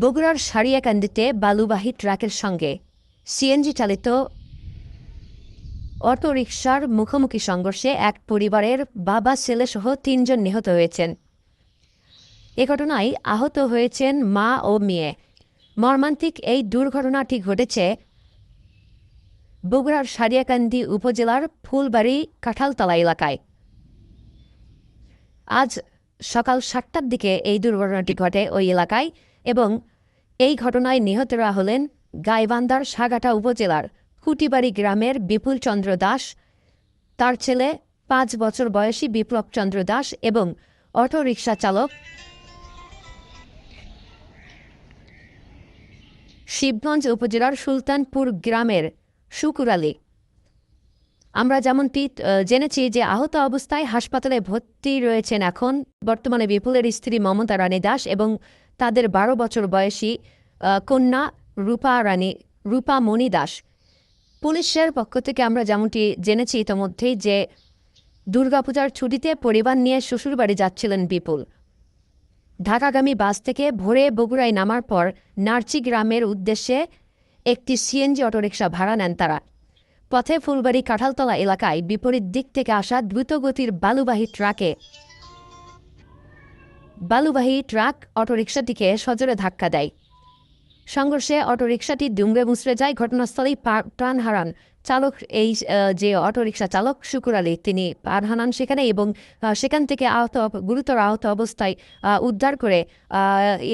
বগুড়ার সারিয়াকান্দিতে বালুবাহী ট্রাকের সঙ্গে সিএনজি চালিত অটোরিকশার মুখোমুখি সংঘর্ষে এক পরিবারের বাবা, ছেলেসহ তিনজন নিহত হয়েছেন। এ ঘটনায় আহত হয়েছেন মা ও মেয়ে। মর্মান্তিক এই দুর্ঘটনাটি ঘটেছে বগুড়ার সারিয়াকান্দি উপজেলার ফুলবাড়ি কাঁঠালতলা এলাকায়। আজ সকাল সাতটার দিকে এই দুর্ঘটনাটি ঘটে ওই এলাকায়। এবং এই ঘটনায় নিহতরা হলেন গাইবান্ধার সাগাটা উপজেলার খুঁটিবাড়ি গ্রামের বিপুল চন্দ্র দাস, তার ছেলে পাঁচ বছর বয়সী বিপ্লব চন্দ্র দাস এবং অটোরিকশা চালক শিবগঞ্জ উপজেলার সুলতানপুর গ্রামের শুকুর আলী। আমরা যেমনটি জেনেছি যে আহত অবস্থায় হাসপাতালে ভর্তি রয়েছেন এখন বর্তমানে বিপুলের স্ত্রী মমতা রানী দাস এবং তাদের বারো বছর বয়সী কন্যা রূপা রানী, রূপা মণি দাস। পুলিশের পক্ষ থেকে আমরা যেমনটি জেনেছি ইতোমধ্যেই যে দুর্গাপূজার ছুটিতে পরিবার নিয়ে শ্বশুরবাড়ি যাচ্ছিলেন বিপুল। ঢাকাগামী বাস থেকে ভোরে বগুড়ায় নামার পর নার্চি গ্রামের উদ্দেশ্যে একটি সিএনজি অটোরিকশা ভাড়া নেন তারা। পথে ফুলবাড়ি কাঁঠালতলা এলাকায় বিপরীত দিক থেকে আসা দ্রুতগতির বালুবাহী ট্রাকে বালুবাহী ট্রাক অটোরিকশাটিকে সজোরে ধাক্কা দেয়। সংঘর্ষে অটোরিকশাটি দুমড়ে মুচড়ে যায়। ঘটনাস্থলেই প্রাণ হারান চালক এই যে অটোরিকশা চালক শুকুর আলী তিনি প্রাণ হারান সেখানে এবং সেখান থেকে আহত গুরুতর আহত অবস্থায় উদ্ধার করে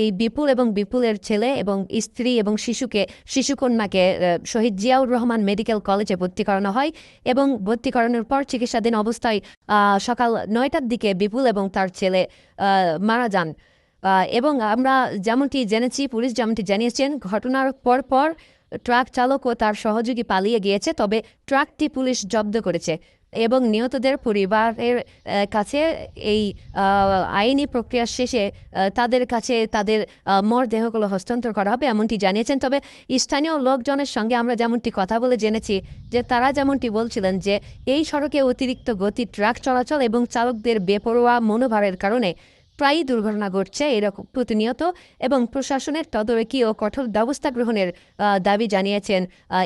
এই বিপুল এবং বিপুলের ছেলে এবং স্ত্রী এবং শিশুকে, শিশুকন্যাকে শহীদ জিয়াউর রহমান মেডিকেল কলেজে ভর্তি করানো হয় এবং ভর্তি করানোর পর চিকিৎসাধীন অবস্থায় সকাল নয়টার দিকে বিপুল এবং তার ছেলে মারা যান। এবং আমরা যেমনটি জেনেছি, পুলিশ যেমনটি জানিয়েছেন, ঘটনার পর পর ট্রাক চালক ও তার সহযোগী পালিয়ে গিয়েছে, তবে ট্রাকটি পুলিশ জব্দ করেছে এবং নিহতদের পরিবারের কাছে এই আইনি প্রক্রিয়া শেষে তাদের কাছে তাদের মরদেহগুলো হস্তান্তর করা হবে এমনটি জানিয়েছেন। তবে স্থানীয় লোকজনের সঙ্গে আমরা যেমনটি কথা বলে জেনেছি যে তারা যেমনটি বলছিলেন যে এই সড়কে অতিরিক্ত গতি ট্রাক চলাচল এবং চালকদের বেপরোয়া মনোভাবের কারণে প্রায়ই দুর্ঘটনা ঘটছে এরকম প্রতিনিয়ত এবং প্রশাসনের তদারকি ও কঠোর ব্যবস্থা গ্রহণের দাবি জানিয়েছেন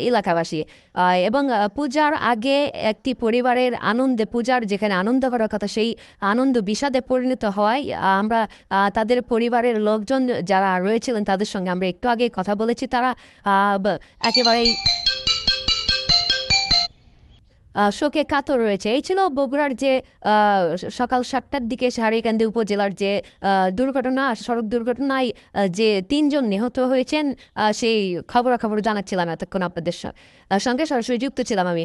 এলাকাবাসী। এবং পূজার আগে একটি পরিবারের আনন্দে, পূজার যেখানে আনন্দ করার কথা সেই আনন্দ বিষাদে পরিণত হওয়ায় আমরা তাদের পরিবারের লোকজন যারা রয়েছিলেন তাদের সঙ্গে আমরা একটু আগে কথা বলেছি। তারা একেবারেই শোকে কাতর রয়েছে। এই ছিল বগুড়ার যে সকাল সাতটার দিকে সারিকান্দি উপজেলার যে দুর্ঘটনা, সড়ক দুর্ঘটনায় যে তিনজন নিহত হয়েছেন সেই খবরাখবর জানাচ্ছিলাম এতক্ষণ আপনাদের সঙ্গে সরাসরি যুক্ত ছিলাম আমি।